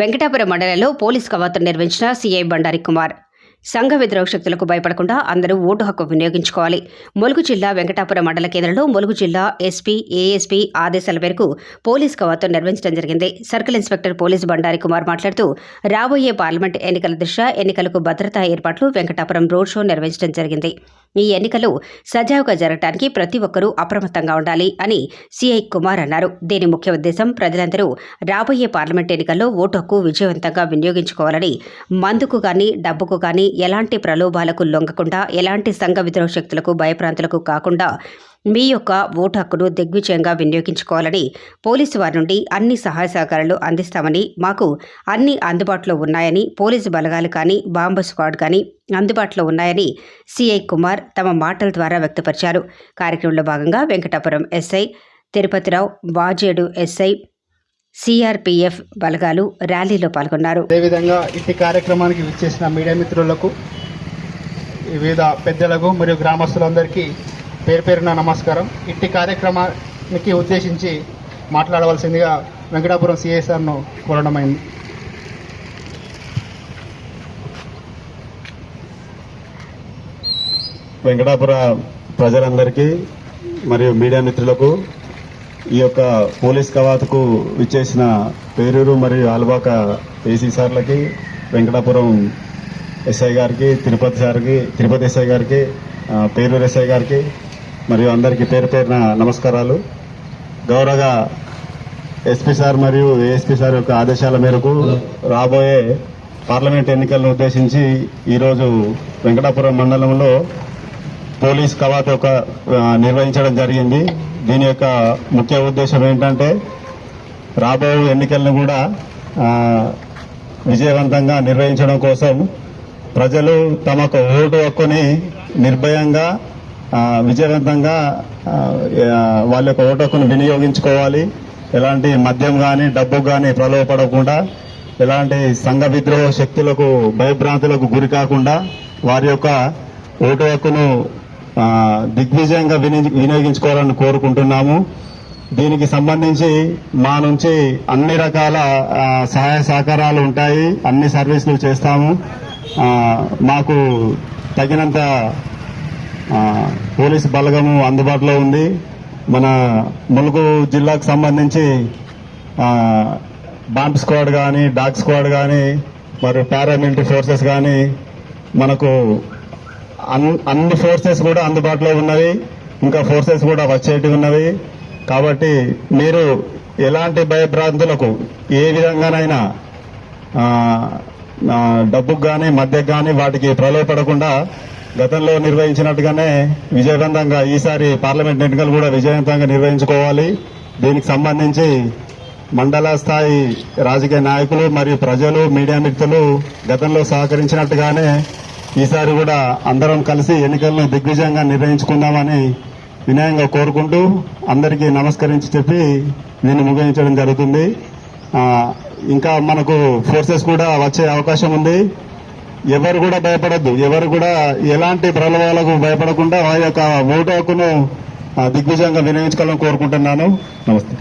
వెంకటాపురం మండలంలో పోలీస్ కవాతు నిర్వహించిన సీఐ బండారి కుమార్. సంఘ విద్రోహ శక్తులకు భయపడకుండా అందరూ ఓటు హక్కు వినియోగించుకోవాలి. ములుగు జిల్లా వెంకటాపురం మండల కేంద్రంలో ములుగు జిల్లా ఎస్పీ ఏఎస్పీ ఆదేశాల మేరకు పోలీస్ కవాతు నిర్వహించడం జరిగింది. Circle inspector police Bandari Kumar మాట్లాడుతూ రాబోయే పార్లమెంట్ ఎన్నికల దృష్ట్యా ఎన్నికలకు భద్రతా ఏర్పాట్లు వెంకటాపురం రోడ్ షో నిర్వహించడం జరిగింది. ఈ ఎన్నికలు సజావుగా జరగడానికి ప్రతి ఒక్కరూ అప్రమత్తంగా ఉండాలి అని సిఐ కుమార్ అన్నారు. దీని ముఖ్య ఉద్దేశం ప్రజలందరూ రాబోయే పార్లమెంట్ ఎన్నికల్లో ఓటు హక్కు విజయవంతంగా వినియోగించుకోవాలని మందుకు గాని డబ్బుకు గాని ఎలాంటి ప్రలోభాలకు లొంగకుండా ఎలాంటి సంఘ విద్రోహ శక్తులకు భయప్రాంతులకు కాకుండా మీ యొక్క ఓటు హక్కును దిగ్విజయంగా వినియోగించుకోవాలని పోలీసు వారి నుండి అన్ని సహాయ సహకారాలు అందిస్తామని మాకు అన్ని అందుబాటులో ఉన్నాయని పోలీసు బలగాలు కానీ బాంబు స్క్వాడ్ కానీ అందుబాటులో ఉన్నాయని సిఐ కుమార్ తమ మాటల ద్వారా వ్యక్తపరిచారు. కార్యక్రమంలో భాగంగా Venkatapuram SI Tirupatirao Vajedu SI CRPF బలగాలు ర్యాలీలో పాల్గొన్నారు. అదేవిధంగా ఇట్టి కార్యక్రమానికి విచ్చేసిన మీడియా మిత్రులకు వివిధ పెద్దలకు మరియు గ్రామస్తులందరికీ పేరు పేరున నమస్కారం. ఇట్టి కార్యక్రమానికి ఉద్దేశించి మాట్లాడవలసిందిగా వెంకటాపురం సిఎస్ఆర్ను కోరడమైంది వెంకటాపుర ప్రజలందరికీ మరియు మీడియా మిత్రులకు ఈ యొక్క పోలీస్ కవాతుకు విచ్చేసిన పేరూరు మరియు ఆల్బాక ఏసీ సార్లకి వెంకటాపురం ఎస్ఐ గారికి తిరుపతి సార్కి తిరుపతి ఎస్ఐ గారికి పేరూరు ఎస్ఐ గారికి మరియు అందరికీ పేరు పేరున నమస్కారాలు. గౌరవ ఎస్పీ సార్ మరియు ఏఎస్పీ సార్ యొక్క ఆదేశాల మేరకు రాబోయే పార్లమెంట్ ఎన్నికలను ఉద్దేశించి ఈరోజు వెంకటాపురం మండలంలో పోలీస్ కవాత్ ఒక నిర్వహించడం జరిగింది. దీని యొక్క ముఖ్య ఉద్దేశం ఏంటంటే రాబోయే ఎన్నికలను కూడా విజయవంతంగా నిర్వహించడం కోసం ప్రజలు తమకు ఓటు హక్కుని నిర్భయంగా విజయవంతంగా వాళ్ళ యొక్క ఓటు హక్కును వినియోగించుకోవాలి. ఎలాంటి మద్యం కానీ డబ్బు కానీ ప్రలోభపడకుండా ఎలాంటి సంఘ విద్రోహ శక్తులకు భయభ్రాంతులకు గురి కాకుండా వారి యొక్క ఓటు హక్కును దిగ్విజయంగా విని- వినియోగించుకోవాలని కోరుకుంటున్నాము. దీనికి సంబంధించి మా నుంచి అన్ని రకాల సహాయ సహకారాలు ఉంటాయి. అన్ని సర్వీసులు చేస్తాము. మాకు తగినంత పోలీసు బలగము అందుబాటులో ఉంది. మన ములుగు జిల్లాకు సంబంధించి బాంబ్ స్క్వాడ్ కానీ డాగ్ స్క్వాడ్ కానీ మరి పారామిలిటరీ ఫోర్సెస్ కానీ మనకు అన్- అన్ని ఫోర్సెస్ కూడా అందుబాటులో ఉన్నవి. ఇంకా ఫోర్సెస్ కూడా వచ్చేటివి ఉన్నవి. కాబట్టి మీరు ఎలాంటి భయభ్రాంతులకు ఏ విధంగానైనా డబ్బుకు కానీ మధ్యకు కానీ వాటికి ప్రలోభపడకుండా గతంలో నిర్వహించినట్టుగానే విజయవంతంగా ఈసారి పార్లమెంట్ ఎన్నికలు కూడా విజయవంతంగా నిర్వహించుకోవాలి. దీనికి సంబంధించి మండల స్థాయి రాజకీయ నాయకులు మరియు ప్రజలు మీడియా మిత్రులు గతంలో సహకరించినట్టుగానే ఈసారి కూడా అందరం కలిసి ఎన్నికలను దిగ్విజయంగా నిర్వహించుకుందామని వినయంగా కోరుకుంటూ అందరికీ నమస్కరించి చెప్పి దీన్ని ముగించడం జరుగుతుంది. ఇంకా మనకు ఫోర్సెస్ కూడా వచ్చే అవకాశం ఉంది. ఎవరు కూడా భయపడద్దు. ఎవరు కూడా ఎలాంటి ప్రలోభాలకు భయపడకుండా వారి యొక్క ఓటు హక్కును ఆ, దిగ్విజయంగా వినియోగించుకోవాలని కోరుకుంటున్నాను. నమస్తే.